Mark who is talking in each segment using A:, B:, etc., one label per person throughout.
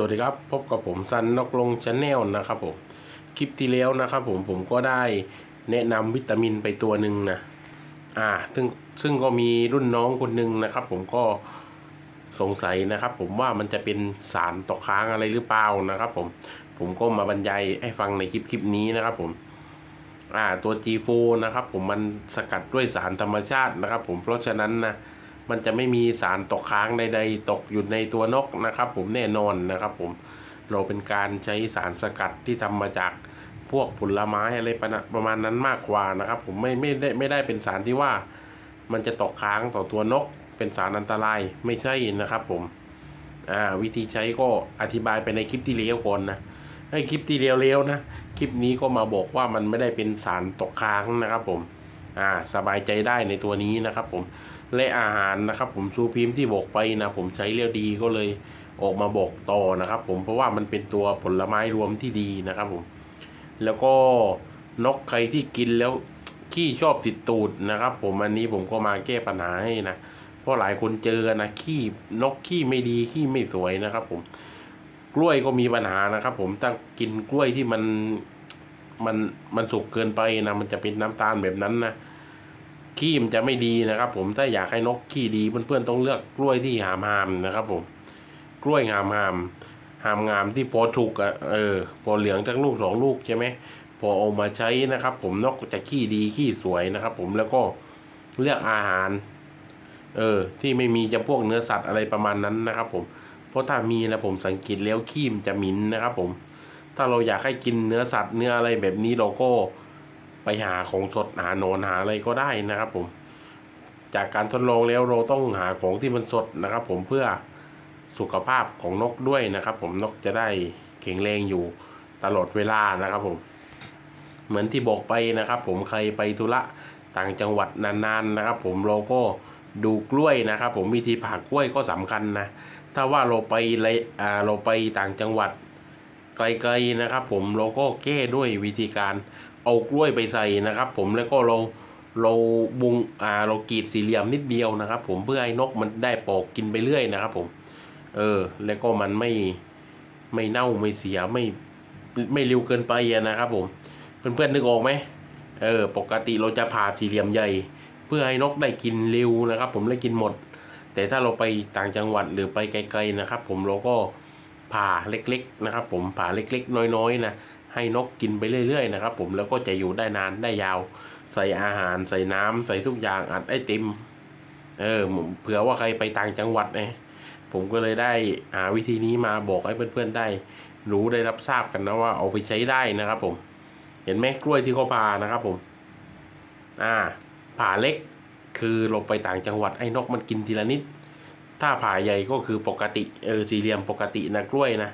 A: สวัสดีครับ พบกับผมซันนกลงชาแนลนะครับผมคลิปที่แล้วนะครับผมผมก็ได้แนะนำวิตามินไปตัวหนึ่งนะอ่าซึ่งซึ่งก็มีรุ่นน้องคนหนึ่งนะครับ ผมก็สงสัยนะครับ ผมว่ามันจะเป็นสารตกค้างอะไรหรือเปล่านะครับ ผมผมก็มาบรรยายให้ฟังในคลิปคลิปนี้นะครับ ผม อ่าตัว G4 นะครับ ผมมันสกัดด้วยสารธรรมชาตินะครับ ผมเพราะฉะนั้นนะ มันจะไม่มีสารตกค้างใดๆตกอยู่ในตัวนกนะครับ ผมแน่นอนนะครับ ผมเราเป็นการใช้สารสกัดที่ทำมาจากพวกผลไม้อะไรประมาณประมาณนั้นมากกว่านะครับ ผมไม่ไม่ได้ไม่ได้เป็นสารที่ว่า มันจะตกค้างต่อตัวนก เป็นสารอันตรายไม่ใช่นะครับ ผมอ่าวิธีใช้ก็อธิบายไปในคลิปที่แล้วก่อนนะให้คลิปที่เร็วๆนะคลิปนี้ก็มาบอกว่ามันไม่ได้เป็นสารตกค้างนะครับ ผม อ่า สบายใจได้ในตัวนี้นะครับ ผม และอาหารนะครับผมซูพิมพ์ที่บอกไปนะผมใช้เรียวดีก็เลยออกมาบอกต่อนะครับ ผมเพราะว่ามันเป็นตัวผลไม้รวมที่ดีนะครับผม แล้วก็นกใครที่กินแล้วขี้ชอบติดตูดนะครับ ผมอันนี้ผมก็มาแก้ปัญหาให้นะเพราะหลายคนเจอนะขี้นกขี้ไม่ดีขี้ไม่สวยนะครับ ผมกล้วยก็มีปัญหานะครับ ผมถ้ากินกล้วยที่มันมันมันสุกเกินไปนะมันจะเป็นน้ำตาลแบบนั้นนะ ขี้มันจะไม่ดีนะครับ ผมถ้าอยากให้นกขี้ดีเพื่อนๆต้องเลือกกล้วยที่หามหามนะครับ ผม กล้วยหามหามหามงามที่พอถูกอะเออพอเหลืองจากลูกสองลูกใช่ไหมพอเอามาใช้นะครับ ผมนกจะขี้ดีขี้สวยนะครับ ผมแล้วก็เลือกอาหาร เออ ที่ไม่มีจำพวกเนื้อสัตว์อะไรประมาณนั้นนะครับ ผมเพราะถ้ามีนะผมสังเกตแล้วขี้มนจะหมินนะครับ ผม ถ้าเราอยากให้กินเนื้อสัตว์เนื้ออะไรแบบนี้เราก็ ไปหาของสดหาโนนหาอะไรก็ได้นะครับผม จากการทดลองแล้วเราต้องหาของที่มันสดนะครับ ผมเพื่อสุขภาพของนกด้วยนะครับ ผมนกจะได้แข็งแรงอยู่ตลอดเวลานะครับผม เหมือนที่บอกไปนะครับ ผมใครไปธุระต่างจังหวัดนานๆนะครับ ผมเราก็ดูกล้วยนะครับ ผมวิธีผ่ากล้วยก็สำคัญนะถ้าว่าเราไปเลยอ่าเราไปต่างจังหวัดไกลๆนะครับ ผมเราก็แก้ด้วยวิธีการ เอากล้วยไปใส่นะครับ ผมแล้วก็เราเราบุงอ่าเรากรีดสี่เหลี่ยมนิดเดียวนะครับ ผมเพื่อให้นกมันได้ปอกกินไปเรื่อยนะครับ ผม เออ แล้วก็มันไม่ไม่เน่าไม่เสียไม่ไม่เร็วเกินไปนะครับ ผมเพื่อนๆนึกออกไหมเออ ปกติเราจะผ่าสี่เหลี่ยมใหญ่ เพื่อให้นกได้กินเร็วนะครับ ผมได้กินหมด แต่ถ้าเราไปต่างจังหวัดหรือไปไกล ๆนะครับ ผมเราก็ผ่าเล็ก ๆ นะครับ ผมผ่าเล็ก ๆ น้อยๆนะ ให้นกกินไปเรื่อยๆนะครับผมแล้วก็จะอยู่ได้นานได้ยาว ใส่อาหารใส่น้ำใส่ทุกอย่างอัดไอติม เออเผื่อว่าใครไปต่างจังหวัดไงผมก็เลยได้หาวิธีนี้มาบอกให้เพื่อนๆได้ รู้ได้รับทราบกันนะว่าเอาไปใช้ได้นะครับผม เห็นไหมกล้วยที่เขาผานะครับผม อ่า ผ่าเล็กคือเราไปต่างจังหวัดไอ้นกมันกินทีละนิด ถ้าผ่าใหญ่ก็คือปกติเออสี่เหลี่ยมปกตินะกล้วยนะ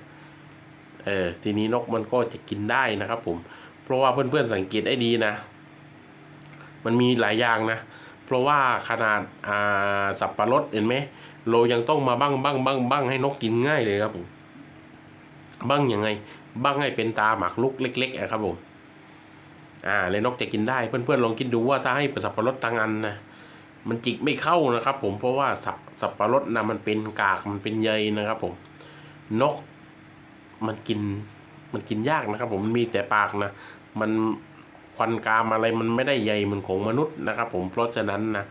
A: เออทีนี้นกมันก็จะกินได้นะครับ ผม เพราะว่าเพื่อนๆสังเกตได้ดีนะ มันมีหลายอย่างนะ เพราะว่าขนาดอ่าสับปะรดเห็นไหมเรายังต้องมาบ้างบ้างบ้างบ้างให้นกกินง่ายเลยครับผมบ้างยังไง บ้างให้เป็นตาหมากลุกเล็กๆอะครับผมอ่าเลยนกจะกินได้เพื่อนๆลองคิดดูว่าถ้าให้สับปะรดตังอันนะมันจิกไม่เข้านะครับ ผมเพราะว่าสับสับปะรดนะมันเป็นกากมันเป็นใยนะครับ ผม นก มันกินมันกินยากนะครับ ผมมันมีแต่ปากนะ มันควันกามอะไรมันไม่ได้ใยเหมือนของมนุษย์นะครับ ผมเพราะฉะนั้นนะ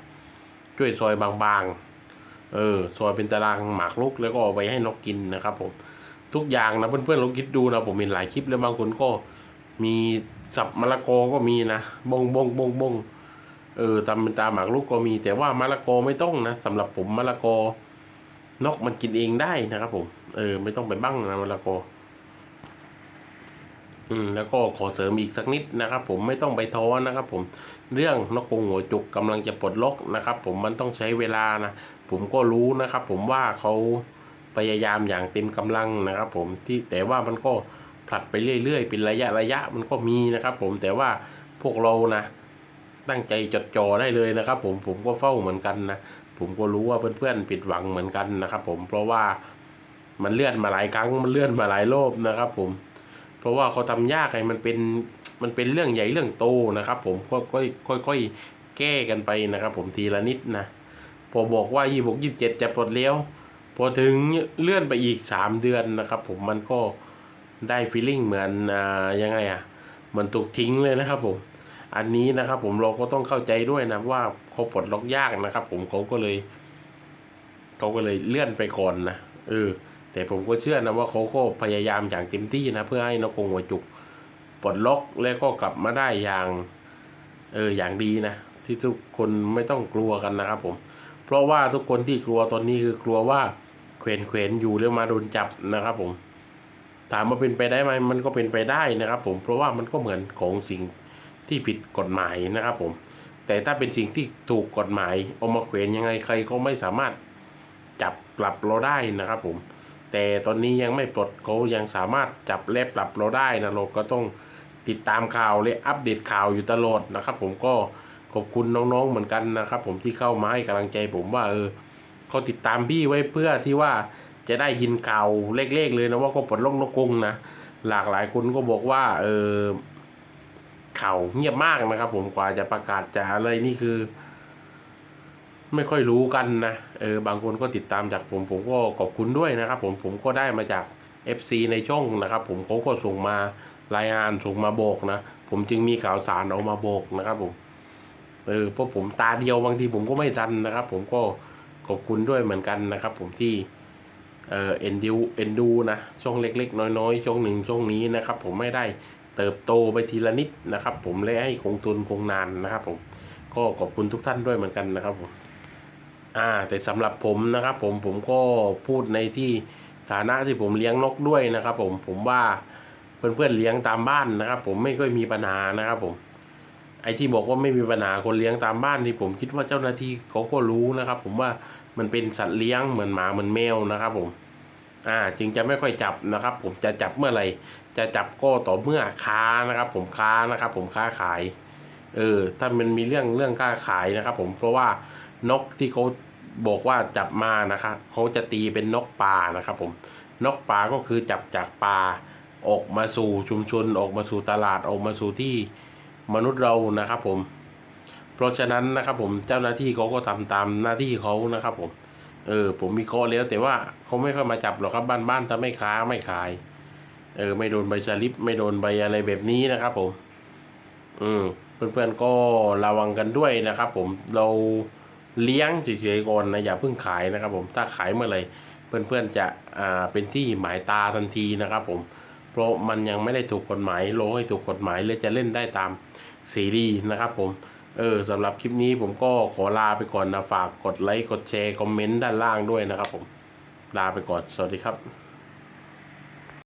A: ช่วยซอยบางๆ เออซอยเป็นตารางหมากลุกแล้วก็เอาไปให้นกกินนะครับผมทุกอย่างนะเพื่อนๆลองคิดดูนะผมเห็นหลายคลิปแล้วบางคนก็มีสับมะละกอก็มีนะบงบงบงบงเออตามเป็นตาหมากลูกก็มี แต่ว่ามะละกอไม่ต้องนะสำหรับผมมะละกอนกมันกินเองได้นะครับผมเออไม่ต้องไปบั้งนะมะละกอ อืมแล้วก็ขอเสริมอีกสักนิดนะครับ ผมไม่ต้องไปท้อนะครับ ผมเรื่องนกกงหัวจุกกำลังจะปลดล็อกนะครับ ผมมันต้องใช้เวลานะผมก็รู้นะครับ ผมว่าเขาพยายามอย่างเต็มกำลังนะครับ ผมที่แต่ว่ามันก็ผลัดไปเรื่อยๆ เป็นระยะระยะมันก็มีนะครับ ผมแต่ว่าพวกเรานะ ตั้งใจจดจ่อได้เลยนะครับ ผมผมก็เฝ้าเหมือนกันนะผมก็รู้ว่าเพื่อนๆผิดหวังเหมือนกันนะครับ ผมเพราะว่ามันเลื่อนมาหลายครั้งมันเลื่อนมาหลายรอบนะครับ ผม เพราะว่าเขาทำยากไงมันเป็นมันเป็นเรื่องใหญ่เรื่องโตนะครับ ผมก็ค่อยค่อยค่อยแก้กันไปนะครับ ผมทีละนิดนะพอบอกว่ายี่บกยี่สิบเจ็ดจะปลดเลี้ยวพอถึงเลื่อนไปอีกสามเดือนนะครับ ผมมันก็ได้ฟีลลิ่งเหมือนอ่ายังไงอะเหมันถูกทิ้งเลยนะครับ ผม อันนี้นะครับ ผมเราก็ต้องเข้าใจด้วยนะว่าเขาปลดล็อกยากนะครับ ผมเขาก็เลยเขาก็เลยเลื่อนไปก่อนนะเออ แต่ผมก็เชื่อนะว่าเขาก็พยายามอย่างเต็มที่นะ เพื่อให้นกกงหัวจุกปลดล็อกแล้วก็กลับมาได้อย่างเอออย่างดีนะ ที่ทุกคนไม่ต้องกลัวกันนะครับผม เพราะว่าทุกคนที่กลัวตอนนี้คือกลัวว่าเขวนเขวนอยู่แล้วมาโดนจับนะครับผม ถามว่าเป็นไปได้ไหมมันก็เป็นไปได้นะครับ ผมเพราะว่ามันก็เหมือนของสิ่งที่ผิดกฎหมายนะครับผม แต่ถ้าเป็นสิ่งที่ถูกกฎหมายเอามาเขวนยังไงใครก็ไม่สามารถจับปรับเราได้นะครับผม แต่ตอนนี้ยังไม่ปลดเขายังสามารถจับและปรับเราได้นะเราก็ต้องติดตามข่าวและอัปเดตข่าวอยู่ตลอดนะครับ ผมก็ขอบคุณน้องๆเหมือนกันนะครับ ผมที่เข้ามาให้กำลังใจผมว่าเออเขาติดตามพี่ไว้เพื่อที่ว่าจะได้ยินข่าวเล็กๆเลยนะว่าเขาปลดล็อกนกกงนะหลากหลายคนก็บอกว่าเออข่าวเงียบมากนะครับ ผมกว่าจะประกาศจะอะไรนี่คือ ไม่ค่อยรู้กันนะเออบางคนก็ติดตามจากผมผมก็ขอบคุณด้วยนะครับ ผมผมก็ได้มาจาก FC ในช่องนะครับ ผมเขาก็ส่งมารายงานส่งมาบอกนะ ผมจึงมีข่าวสารออกมาบอกนะครับผมเออเพราะผมตาเดียวบางทีผมก็ไม่ทันนะครับ ผมก็ขอบคุณด้วยเหมือนกันนะครับ ผมที่เออเอ็นดูเอ็นดูนะช่องเล็ก ๆ น้อยๆช่องหนึ่งช่องนี้นะครับ ผมไม่ได้เติบโตไปทีละนิดนะครับ ผมและให้คงทุนคงนานนะครับ ผมก็ขอบคุณทุกท่านด้วยเหมือนกันนะครับผม อ่าแต่สำหรับผมนะครับ ผมผมก็พูดในที่ฐานะที่ผมเลี้ยงนกด้วยนะครับ ผมผมว่าเพื่อนๆเลี้ยงตามบ้านนะครับ ผมไม่ค่อยมีปัญหานะครับ ผม ไอ้ที่บอกว่าไม่มีปัญหาคนเลี้ยงตามบ้านที่ผมคิดว่าเจ้าหน้าที่เขาก็รู้นะครับ ผมว่ามันเป็นสัตว์เลี้ยงเหมือนหมาเหมือนแมวนะครับ ผม อ่า จึงจะไม่ค่อยจับนะครับ ผมจะจับเมื่อไหร่จะจับก็ต่อเมื่อค้านะครับ ผมค้านะครับ ผมค้าขาย เออ ถ้ามันมีเรื่องเรื่องค้าขายนะครับ ผมเพราะว่า นกที่เขาบอกว่าจับมานะครับเขาจะตีเป็นนกป่านะครับผมนกป่าก็คือจับจากป่าออกมาสู่ชุมชนออกมาสู่ตลาดออกมาสู่ที่มนุษย์เรานะครับผม เพราะฉะนั้นนะครับผมเจ้าหน้าที่เขาก็ทำตามหน้าที่เขานะครับผมเออผมมีข้อแล้วแต่ว่าเขาไม่ค่อยมาจับหรอกครับบ้านบ้านๆถ้าไม่ค้าไม่ขาย เออ ไม่โดนใบสลิปไม่โดนใบอะไรแบบนี้นะครับ ผม อืมเพื่อนๆก็ระวังกันด้วยนะครับ ผมเรา เลี้ยงเฉยๆก่อนนะอย่าเพิ่งขายนะครับผมถ้าขายเมื่อไหร่เพื่อนๆจะอ่าเป็นที่หมายตาทันทีนะครับผมเพราะมันยังไม่ได้ถูกกฎหมายโลให้ถูกกฎหมายเลยจะเล่นได้ตามสีดีนะครับผมเออสำหรับคลิปนี้ผมก็ขอลาไปก่อนนะฝากกดไลค์กดแชร์คอมเมนต์ด้านล่างด้วยนะครับผมลาไปก่อนสวัสดีครับ